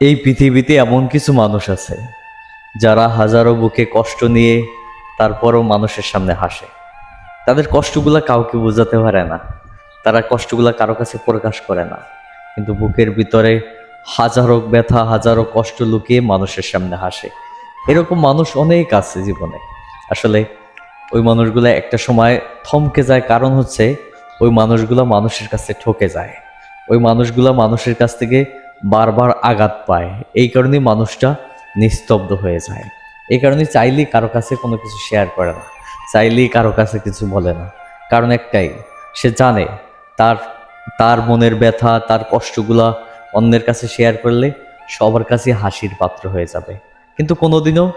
এই পৃথিবীতে এমন কিছু মানুষ আছে, যারা হাজারো বুকে কষ্ট নিয়ে তারপরও মানুষের সামনে হাসে। তাদের কষ্টগুলা কাউকে বোঝাতে পারে না। তারা কষ্টগুলা কারও কাছে প্রকাশ করে না। কিন্তু বুকের ভিতরে হাজারো ব্যথা, হাজারো কষ্ট লুকিয়ে মানুষের সামনে হাসে। এরকম মানুষ অনেক আছে জীবনে। আসলে ওই মানুষগুলা একটা সময় থমকে যায়, কারণ হচ্ছে ওই মানুষগুলা মানুষের কাছে ঠকে যায়। ওই মানুষগুলা মানুষের কাছ থেকে বারবার আঘাত পায়। এই কারণেই মানুষটা নিস্তব্ধ হয়ে যায়। এই কারণে চাইলেই কারও কাছে কোনো কিছু শেয়ার করে না। চাইলেই কারও কাছে কিছু বলে না। কারণ একটাই, সে জানে তার তার মনের ব্যথা, তার কষ্টগুলা অন্যের কাছে শেয়ার করলে সবার কাছে হাসির পাত্র হয়ে যাবে। কিন্তু কোনোদিনও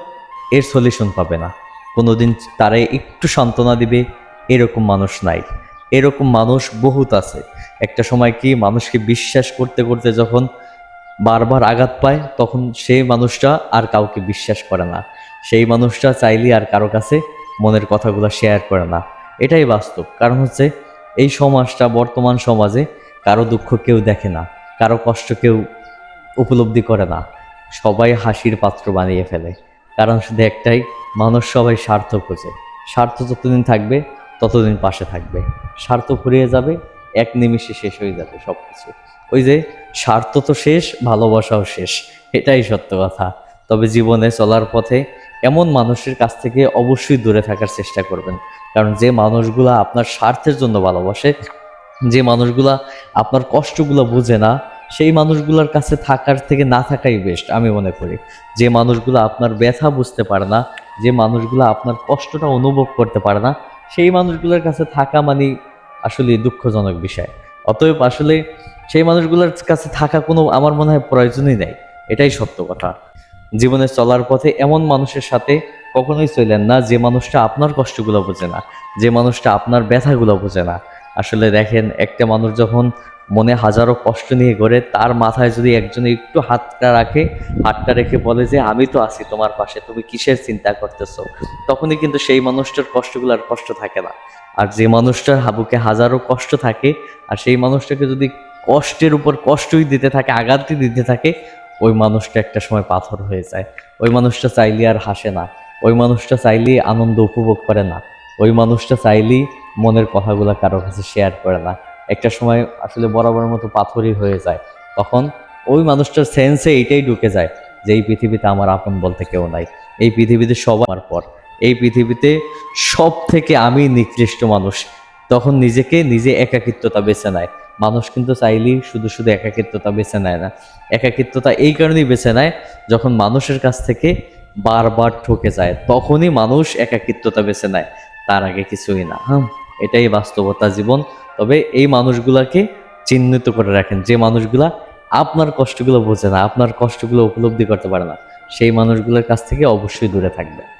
এর সলিউশন পাবে না। কোনোদিন তারে একটু সান্ত্বনা দিবে, এরকম মানুষ নাই। এরকম মানুষ বহুত আছে। একটা সময় কি মানুষকে বিশ্বাস করতে করতে যখন বারবার আঘাত পায়, তখন সেই মানুষটা আর কাউকে বিশ্বাস করে না। সেই মানুষটা চাইলে আর কারও কাছে মনের কথাগুলো শেয়ার করে না। এটাই বাস্তব। কারণ হচ্ছে, এই সমাজটা, বর্তমান সমাজে কারও দুঃখ কেউ দেখে না, কারও কষ্ট কেউ উপলব্ধি করে না। সবাই হাসির পাত্র বানিয়ে ফেলে। কারণ শুধু একটাই, মানুষ সবাই স্বার্থ খোঁজে। স্বার্থ যতদিন থাকবে, ততদিন পাশে থাকবে। স্বার্থ ফুরিয়ে যাবে, এক নিমিষে শেষ হয়ে যাবে সব কিছু ওই যে, স্বার্থ তো শেষ, ভালোবাসাও শেষ। এটাই সত্য কথা। তবে জীবনে চলার পথে এমন মানুষের কাছ থেকে অবশ্যই দূরে থাকার চেষ্টা করবেন। কারণ যে মানুষগুলা আপনার স্বার্থের জন্য ভালোবাসে, যে মানুষগুলা আপনার কষ্টগুলো বুঝে না, সেই মানুষগুলোর কাছে থাকার থেকে না থাকাই বেস্ট আমি মনে করি। যে মানুষগুলো আপনার ব্যথা বুঝতে পারে না, যে মানুষগুলো আপনার কষ্টটা অনুভব করতে পারে না, সেই মানুষগুলোর কাছে থাকা মানে আসলে দুঃখজনক বিষয়। অতএব আসলে সেই মানুষগুলোর কাছে থাকা কোনো আমার মনে হয় প্রয়োজনই নেই। এটাই সত্য কথা। জীবনে চলার পথে এমন মানুষের সাথে কখনোই চলেন না, যে মানুষটা আপনার কষ্টগুলো বোঝে না, যে মানুষটা আপনার ব্যথাগুলো বোঝে না। আসলে দেখেন, একটা মানুষ যখন মনে হাজারো কষ্ট নিয়ে করে তার মাথায় যদি একজন একটু হাতটা রাখে, হাতটা রেখে বলে যে, আমি তো আছি তোমার পাশে, তুমি কিসের চিন্তা করতেছো? তখনই কিন্তু সেই মানুষটার কষ্টগুলো আর কষ্ট থাকে না। আর যে মানুষটার হাবুকে হাজারো কষ্ট থাকে, আর সেই মানুষটাকে যদি কষ্টের উপর কষ্টই দিতে থাকে, আঘাতই দিতে থাকে, ওই মানুষটা একটা সময় পাথর হয়ে যায়। ওই মানুষটা চাইলে আর হাসে না, ওই মানুষটা চাইলেই আনন্দ উপভোগ করে না, ওই মানুষটা চাইলেই মনের কথাগুলো কারও কাছে শেয়ার করে না। একটা সময় আসলে বরাবরের মতো পাথরই হয়ে যায়। তখন ওই মানুষটার সেন্সে এইটাই ঢুকে যায় যে, এই পৃথিবীতে আমার আপন বলতে কেউ নাই। এই পৃথিবীতে সবার পর। এই পৃথিবীতে সব থেকে আমি নিকৃষ্ট মানুষ। তখন নিজেকে নিজে একাকিত্বতা বেছে নেয়। মানুষ কিন্তু চাইলেই শুধু শুধু একাকিত্বতা বেছে নেয় না। একাকিত্বতা এই কারণেই বেছে নেয় যখন মানুষের কাছ থেকে বারবার ঠকে যায়, তখনই মানুষ একাকিত্বতা বেছে নেয়। তার আগে কিছুই না। হুম, এটাই বাস্তবতা জীবন। তবে এই মানুষগুলাকে চিহ্নিত করে রাখেন। যে মানুষগুলা আপনার কষ্টগুলো বোঝে না, আপনার কষ্টগুলো উপলব্ধি করতে পারে না, সেই মানুষগুলোর কাছ থেকে অবশ্যই দূরে থাকবে।